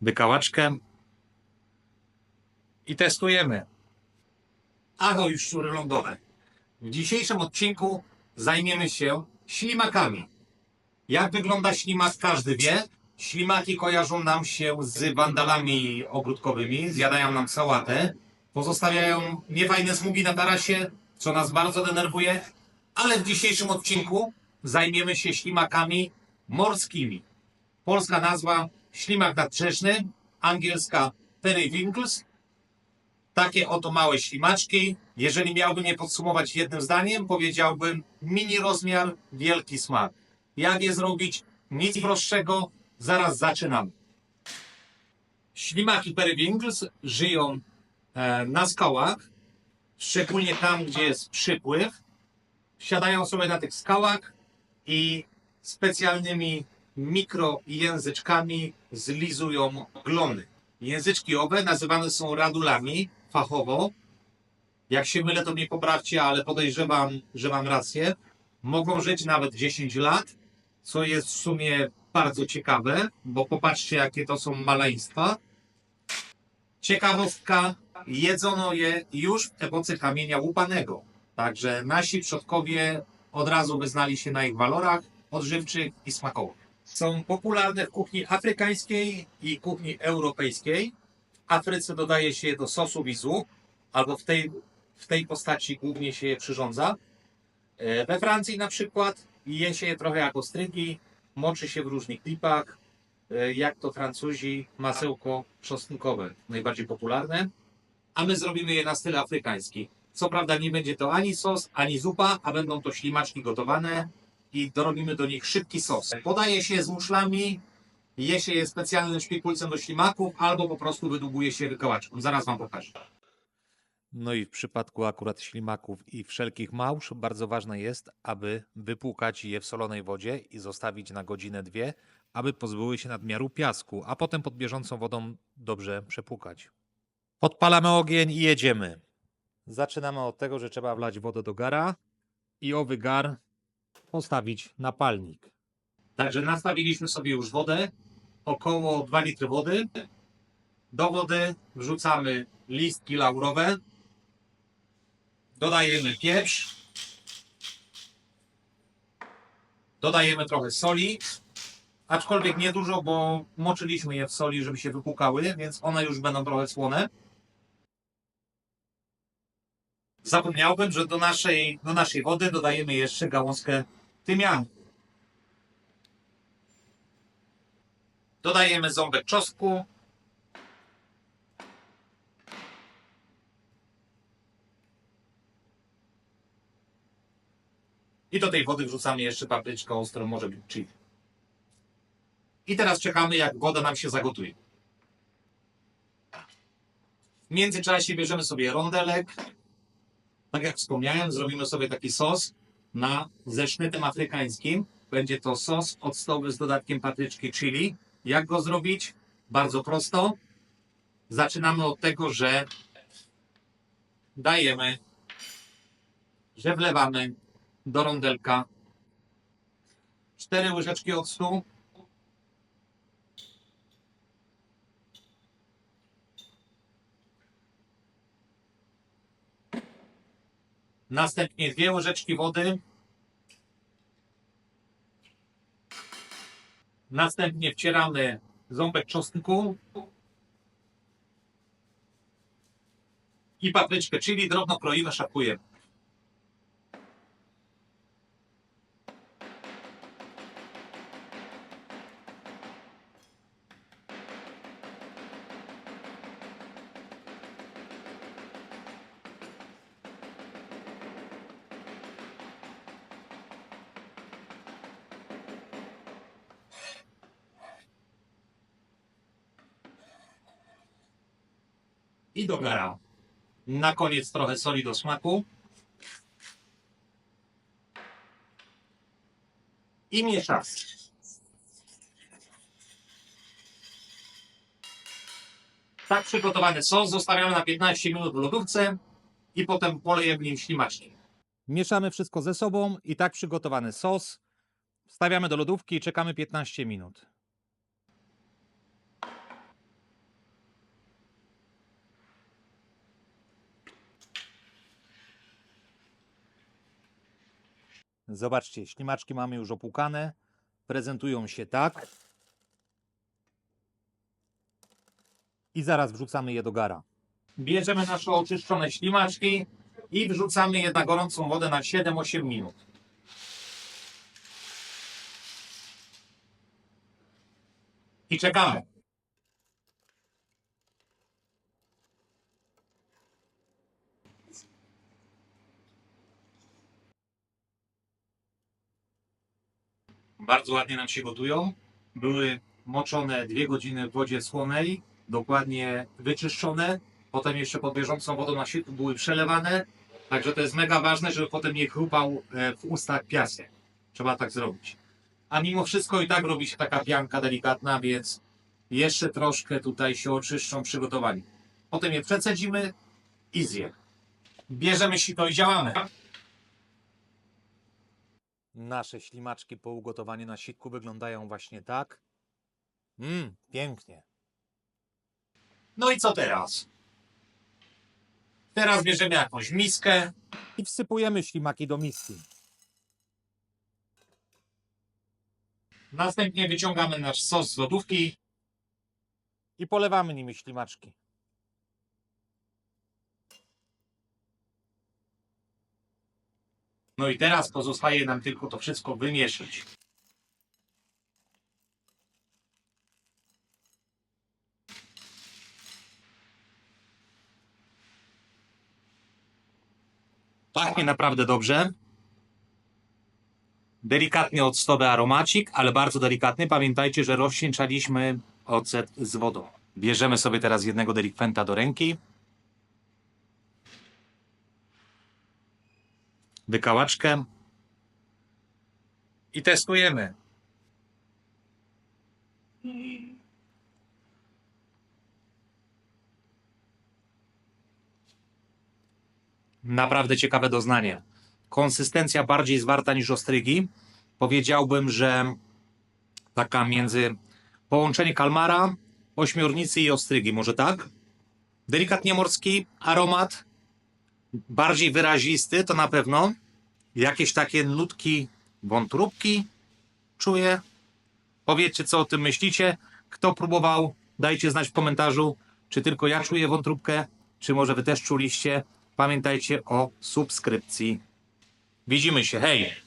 wykałaczkę i testujemy. Aho już szczury lądowe. W dzisiejszym odcinku zajmiemy się ślimakami. Jak wygląda ślimak, każdy wie. Ślimaki kojarzą nam się z wandalami ogródkowymi, zjadają nam sałatę, pozostawiają niefajne smugi na tarasie, co nas bardzo denerwuje, ale w dzisiejszym odcinku zajmiemy się ślimakami morskimi. Polska nazwa ślimak nadbrzeżny, angielska periwinkles. Takie oto małe ślimaczki. Jeżeli miałbym je podsumować jednym zdaniem, powiedziałbym mini rozmiar, wielki smak. Jak je zrobić? Nic prostszego. Zaraz zaczynamy. Ślimaki periwinkles żyją e, na skałach, szczególnie tam, gdzie jest przypływ. Siadają sobie na tych skałach i specjalnymi mikrojęzyczkami zlizują glony. Języczki owe nazywane są radulami fachowo. Jak się mylę, to mnie poprawcie, ale podejrzewam, że mam rację. Mogą żyć nawet 10 lat, co jest w sumie bardzo ciekawe, bo popatrzcie, jakie to są maleństwa. Ciekawostka, jedzono je już w epoce kamienia łupanego. Także nasi przodkowie od razu wyznali się na ich walorach odżywczych i smakowych. Są popularne w kuchni afrykańskiej i kuchni europejskiej. Afryce dodaje się je do sosu wizu, albo w tej, w tej postaci głównie się je przyrządza. E, We Francji na przykład je się je trochę jako strygi, moczy się w różnych klipach, e, jak to Francuzi, masełko czosnkowe, najbardziej popularne. A my zrobimy je na styl afrykański. Co prawda nie będzie to ani sos, ani zupa, a będą to ślimaczki gotowane i dorobimy do nich szybki sos. Podaje się z muszlami, je się je specjalnym szpikulcem do ślimaków, albo po prostu wydłubuje się wykałaczką. Zaraz wam pokażę. No i w przypadku akurat ślimaków i wszelkich małż bardzo ważne jest, aby wypłukać je w solonej wodzie i zostawić na godzinę dwie, aby pozbyły się nadmiaru piasku, a potem pod bieżącą wodą dobrze przepłukać. Podpalamy ogień i jedziemy. Zaczynamy od tego, że trzeba wlać wodę do gara i owy gar postawić na palnik. Także nastawiliśmy sobie już wodę, około 2 litry wody. Do wody wrzucamy listki laurowe. Dodajemy pieprz. Dodajemy trochę soli. Aczkolwiek nie dużo, bo moczyliśmy je w soli, żeby się wypłukały, więc one już będą trochę słone. Zapomniałbym, że do naszej, do naszej wody dodajemy jeszcze gałązkę tymianu. Dodajemy ząbek czosnku. I do tej wody wrzucamy jeszcze papryczkę ostrą, może być chili. I teraz czekamy, jak woda nam się zagotuje. W międzyczasie bierzemy sobie rondelek. Tak jak wspomniałem, zrobimy sobie taki sos na ze sznytem afrykańskim. Będzie to sos octowy z dodatkiem papryczki chili. Jak go zrobić? Bardzo prosto. Zaczynamy od tego, że dajemy, że wlewamy do rondelka 4 łyżeczki octu. Następnie dwie łyżeczki wody. Następnie wcieramy ząbek czosnku i papryczkę, czyli drobno kroimy, szapujemy. I do gara. Na koniec trochę soli do smaku. I mieszamy. Tak przygotowany sos zostawiamy na 15 minut w lodówce i potem polejemy nim ślimaczki. Mieszamy wszystko ze sobą i tak przygotowany sos wstawiamy do lodówki i czekamy 15 minut. Zobaczcie, ślimaczki mamy już opłukane. Prezentują się tak. I zaraz wrzucamy je do gara. Bierzemy nasze oczyszczone ślimaczki i wrzucamy je na gorącą wodę na 7-8 minut. I czekamy. Bardzo ładnie nam się gotują. Były moczone dwie godziny w wodzie słonej, dokładnie wyczyszczone. Potem jeszcze pod bieżącą wodą na sitku były przelewane. Także to jest mega ważne, żeby potem nie chrupał e, w ustach piasek. Trzeba tak zrobić. A mimo wszystko i tak robi się taka pianka delikatna, więc jeszcze troszkę tutaj się oczyszczą przygotowani. Potem je przecedzimy i zjemy. Bierzemy sito i działamy. Nasze ślimaczki po ugotowaniu na sitku wyglądają właśnie tak. Mmm, pięknie. No i co teraz? Teraz bierzemy jakąś miskę. I wsypujemy ślimaki do miski. Następnie wyciągamy nasz sos z lodówki. I polewamy nimi ślimaczki. No i teraz pozostaje nam tylko to wszystko wymieszać. Pachnie naprawdę dobrze. Delikatnie octowy aromacik, ale bardzo delikatny. Pamiętajcie, że rozcieńczaliśmy ocet z wodą. Bierzemy sobie teraz jednego delikwenta do ręki. Wykałaczkę i testujemy. Naprawdę ciekawe doznanie. Konsystencja bardziej zwarta niż ostrygi. Powiedziałbym, że taka między połączenie kalmara, ośmiornicy i ostrygi, może tak? Delikatnie morski aromat, bardziej wyrazisty, to na pewno. Jakieś takie nutki wątróbki czuję. Powiedzcie, co o tym myślicie. Kto próbował, dajcie znać w komentarzu, czy tylko ja czuję wątróbkę, czy może wy też czuliście. Pamiętajcie o subskrypcji. Widzimy się, hej!